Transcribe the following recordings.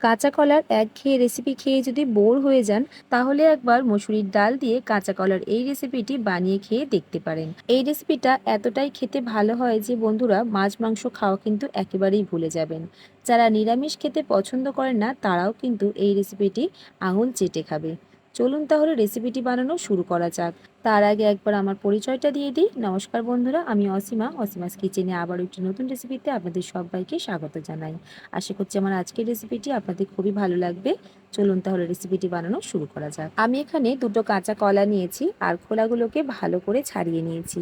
কাঁচা কলার এক ঘেয়ে রেসিপি খেয়ে যদি বোর হয়ে যান, তাহলে একবার মসুরির ডাল দিয়ে কাঁচা কলার এই রেসিপিটি বানিয়ে খেয়ে দেখতে পারেন। এই রেসিপিটা এতটাই খেতে ভালো হয় যে বন্ধুরা, মাছ মাংস খাওয়া কিন্তু একেবারেই ভুলে যাবেন। যারা নিরামিষ খেতে পছন্দ করেন না, তারাও কিন্তু এই রেসিপিটি আঙুল চেটে খাবে। চলুন তাহলে রেসিপিটি বানানো শুরু করা যাক। তার আগে একবার আমার পরিচয়টা দিয়ে দিই। নমস্কার বন্ধুরা, আমি অসীমা। অসীমাস কিচেনে আবার একটি নতুন রেসিপিতে আপনাদের সবাইকে স্বাগত জানাই। আশা করছি আমার আজকের রেসিপিটি আপনাদের খুবই ভালো লাগবে। চলুন তাহলে রেসিপিটি বানানো শুরু করা যাক। আমি এখানে দুটো কাঁচা কলা নিয়েছি আর খোলাগুলোকে ভালো করে ছাড়িয়ে নিয়েছি।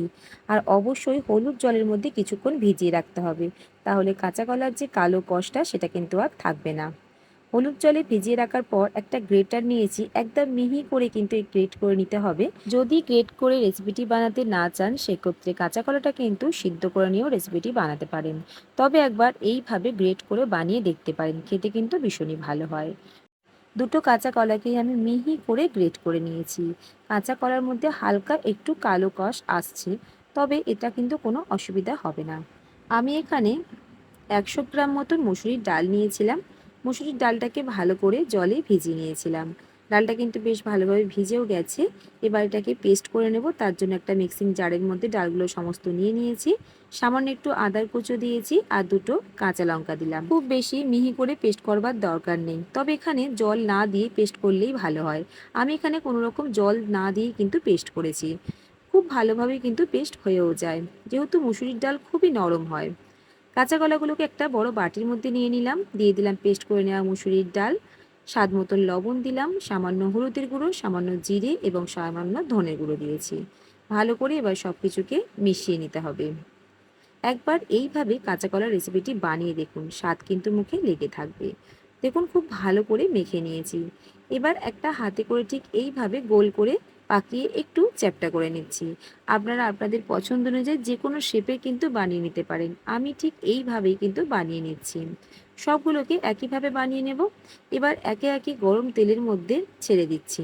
আর অবশ্যই হলুদ জলের মধ্যে কিছুক্ষণ ভিজিয়ে রাখতে হবে। তাহলে কাঁচা কলার যে কালো কষটা সেটা কিন্তু আর থাকবে না। হলুদ জলে ভিজিয়ে রাখার পর একটা গ্রেটার নিয়েছি। একদম মিহি করে কিন্তু এই গ্রেট করে নিতে হবে। যদি গ্রেট করে রেসিপিটি বানাতে না চান, সেক্ষেত্রে কাঁচা কলাটা কিন্তু সিদ্ধ করে নিয়েও রেসিপিটি বানাতে পারেন। তবে একবার এইভাবে গ্রেট করে বানিয়ে দেখতে পারেন। খেতে কিন্তু ভীষণই ভালো হয়। দুটো কাঁচা কলাকেই আমি মিহি করে গ্রেট করে নিয়েছি। কাঁচা কলার মধ্যে হালকা একটু কালো কষ আসছে, তবে এটা কিন্তু কোনো অসুবিধা হবে না। আমি এখানে একশো গ্রাম মতন মুসুরির ডাল নিয়েছিলাম। মুসুরির ডালটাকে ভালো করে জলে ভিজিয়ে নিয়েছিলাম। ডালটা কিন্তু বেশ ভালোভাবে ভিজেও গেছে। এবার এটাকে পেস্ট করে নেব। তার জন্য একটা মিক্সিং জারের মধ্যে ডালগুলো সমস্ত নিয়ে নিয়েছি। সামান্য একটু আদার কুচো দিয়েছি আর দুটো কাঁচা লঙ্কা দিলাম। খুব বেশি মিহি করে পেস্ট করবার দরকার নেই। তবে এখানে জল না দিয়ে পেস্ট করলেই ভালো হয়। আমি এখানে কোনো রকম জল না দিয়ে কিন্তু পেস্ট করেছি। খুব ভালোভাবে কিন্তু পেস্ট হয়েও যায়। যেহেতু মুসুরির ডাল খুবই নরম হয়। কাঁচা কলাগুলোকে একটা বড় বাটির মধ্যে নিয়ে নিলাম। দিয়ে দিলাম পেস্ট করে নেওয়া মুসুরির ডাল। স্বাদ মতন লবণ দিলাম, সামান্য হলুদের গুঁড়ো, সামান্য জিরে এবং সামান্য ধনের গুঁড়ো দিয়েছি। ভালো করে এবার সব কিছুকে মিশিয়ে নিতে হবে। একবার এইভাবে কাঁচা কলার রেসিপিটি বানিয়ে দেখুন, স্বাদ কিন্তু মুখে লেগে থাকবে। দেখুন, খুব ভালো করে মেখে নিয়েছি। এবার একটা হাতে করে ঠিক এইভাবে গোল করে পাকিয়ে একটু চ্যাপটা করে নিচ্ছি। আপনারা আপনাদের পছন্দ অনুযায়ী যে কোনো শেপে কিন্তু বানিয়ে নিতে পারেন। আমি ঠিক এইভাবেই কিন্তু বানিয়ে নিচ্ছি। সবগুলোকে একইভাবে বানিয়ে নেব। এবার একে একে গরম তেলের মধ্যে ছেড়ে দিচ্ছি।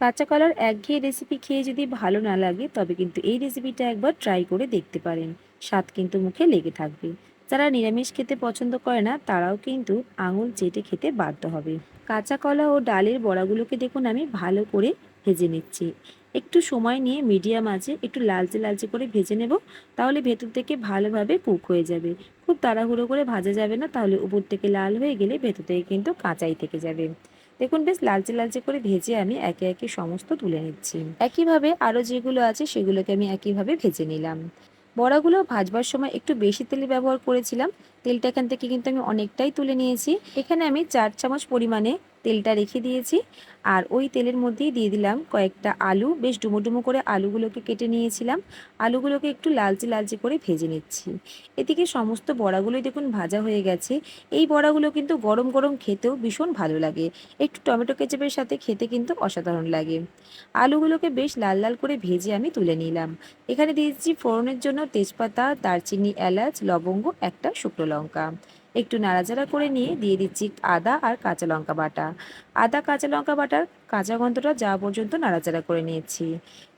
কাঁচা কলার একঘেয়ে রেসিপি খেয়ে যদি ভালো না লাগে, তবে কিন্তু এই রেসিপিটা একবার ট্রাই করে দেখতে পারেন। স্বাদ কিন্তু মুখে লেগে থাকবে। যারা নিরামিষ খেতে পছন্দ করে না, তারাও কিন্তু আঙুল চেটে খেতে বাধ্য হবে। কাঁচা কলা ও ডালের বড়াগুলোকে দেখুন, আমি ভালো করে ভেজে নিচ্ছি। একটু সময় নিয়ে মিডিয়াম আছে একটু লালচে লালচে করে ভেজে নেব, তাহলে ভেতর থেকে ভালোভাবে কুক হয়ে যাবে। খুব তাড়াহুড়ো করে ভাজা যাবে না, তাহলে উপর থেকে লাল হয়ে গেলে ভেতর থেকে কিন্তু কাঁচাই থেকে যাবে। দেখুন বেশ লালচে লালচে করে ভেজে আমি একে একে সমস্ত তুলে নিচ্ছি। একইভাবে আরও যেগুলো আছে সেগুলোকে আমি একইভাবে ভেজে নিলাম। বড়াগুলো ভাজবার সময় একটু বেশি তেল ব্যবহার করেছিলাম, তেলটা এখান থেকে কিন্তু আমি অনেকটাই তুলে নিয়েছি। এখানে আমি চার চামচ পরিমাণে তেলটা রেখে দিয়েছি। আর ওই তেলের মধ্যেই দিয়ে দিলাম কয়েকটা আলু। বেশ ডুমো ডুমো করে আলুগুলোকে কেটে নিয়েছিলাম। আলুগুলোকে একটু লালচে লালচে করে ভেজে নিচ্ছি। এদিকে সমস্ত বড়াগুলোই দেখুন ভাজা হয়ে গেছে। এই বড়াগুলো কিন্তু গরম গরম খেতেও ভীষণ ভালো লাগে। একটু টমেটো কেচাপের সাথে খেতে কিন্তু অসাধারণ লাগে। আলুগুলোকে বেশ লাল লাল করে ভেজে আমি তুলে নিলাম। এখানে দিয়েছি ফোড়নের জন্য তেজপাতা, দারচিনি, এলাচ, লবঙ্গ, একটা শুকনো লঙ্কা। একটু নাড়াচাড়া করে নিয়ে দিয়ে দিচ্ছি আদা আর কাঁচা লঙ্কা বাটা। আদা, কাঁচা লঙ্কা বাটার কাঁচা গন্ধটা যাওয়া পর্যন্ত নাড়াচাড়া করে নিয়েছি।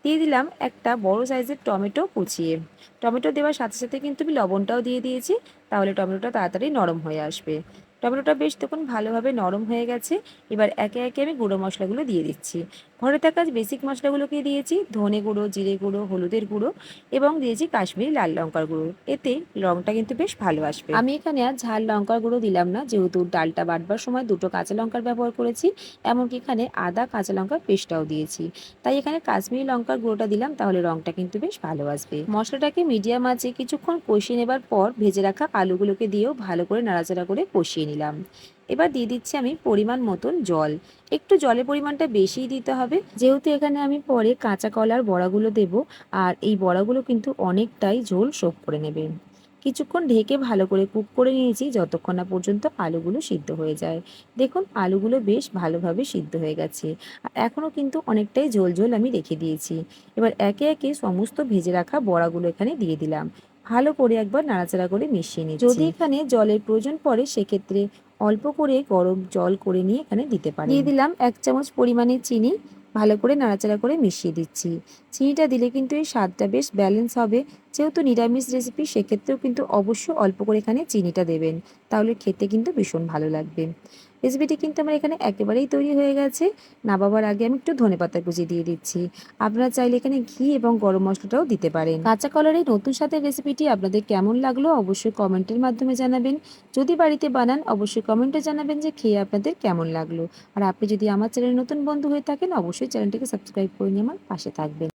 দিয়ে দিলাম একটা বড় সাইজের টমেটো কুচিয়ে। টমেটো দেওয়ার সাথে সাথে কিন্তু আমি লবণটাও দিয়ে দিয়েছি, তাহলে টমেটোটা তাড়াতাড়ি নরম হয়ে আসবে। টমেটোটা বেশ তখন ভালোভাবে নরম হয়ে গেছে। এবার একে একে আমি গুঁড়ো মশলাগুলো দিয়ে দিচ্ছি। ঘরে থাকা বেসিক মশলাগুলোকে দিয়েছি, ধনে গুঁড়ো, জিরে গুঁড়ো, হলুদের গুঁড়ো এবং দিয়েছি কাশ্মীরি লাল লঙ্কার গুঁড়ো। এতে রঙটা কিন্তু বেশ ভালো আসবে। আমি এখানে আর ঝাল লঙ্কার গুঁড়ো দিলাম না, যেহেতু ডালটা বাটবার সময় দুটো কাঁচা লঙ্কার ব্যবহার করেছি, এমনকি এখানে আদা কাঁচা লঙ্কার পেস্টটাও দিয়েছি। তাই এখানে কাশ্মীরি লঙ্কার গুঁড়োটা দিলাম, তাহলে রঙটা কিন্তু বেশ ভালো আসবে। মশলাটাকে মিডিয়াম আছে কিছুক্ষণ কষিয়ে নেবার পর ভেজে রাখা আলুগুলোকে দিয়েও ভালো করে নাড়াচাড়া করে কষিয়ে নিলাম। এবার দিয়ে দিচ্ছি আমি পরিমাণ মতন জল। একটু জলের পরিমাণটা বেশিই দিতে হবে। যেহেতু এখানে আমি পরে কাঁচা কলার বড়াগুলো দেব, আর এই বড়াগুলো কিন্তু অনেকটাই ঝোল শোক করে নেবে। কিছুক্ষণ ঢেকে ভালো করে কুক করে নিয়েছি, যতক্ষণ না পর্যন্ত আলুগুলো সিদ্ধ হয়ে যায়। দেখুন, আলুগুলো বেশ ভালোভাবে সিদ্ধ হয়ে গেছে। আর এখনও কিন্তু অনেকটাই ঝোল ঝোল আমি রেখে দিয়েছি। এবার একে একে সমস্ত ভেজে রাখা বড়াগুলো এখানে দিয়ে দিলাম। ভালো করে একবার নাড়াচাড়া করে মিশিয়ে নিচ্ছি। যদি এখানে জলের প্রয়োজন পড়ে সেক্ষেত্রে অল্প করে গরম জল করে নিয়ে এখানে দিতে পারি দিয়ে দিলাম এক চামচ পরিমাণে চিনি ভালো করে নাড়াচাড়া করে মিশিয়ে দিচ্ছি। চিনিটা দিলে কিন্তু এই স্বাদটা বেশ ব্যালেন্স হবে। যেহেতু নিরামিষ রেসিপি সেক্ষেত্রেও কিন্তু অবশ্যই অল্প করে এখানে চিনিটা দেবেন। তাহলে খেতে কিন্তু ভীষণ ভালো লাগবে। রেসিপিটি কিন্তু আমার এখানে একেবারেই তৈরি হয়ে গেছে। নাবাবার আগে আমি একটু ধনেপাতা কুচি দিয়ে দিচ্ছি। আপনারা চাইলে এখানে ঘি এবং গরম মশলাটাও দিতে পারেন। কাঁচা কলার এই নতুন স্বাদের রেসিপিটি আপনাদের কেমন লাগল অবশ্যই কমেন্টের মাধ্যমে জানাবেন। যদি বাড়িতে বানান, অবশ্যই কমেন্টে জানাবেন যে খেয়ে আপনাদের কেমন লাগল। আর আপনি যদি আমার চ্যানেল নতুন বন্ধু হয়ে থাকেন, অবশ্যই চ্যানেলটিকে সাবস্ক্রাইব করে নিয়ে আমার পাশে থাকবেন।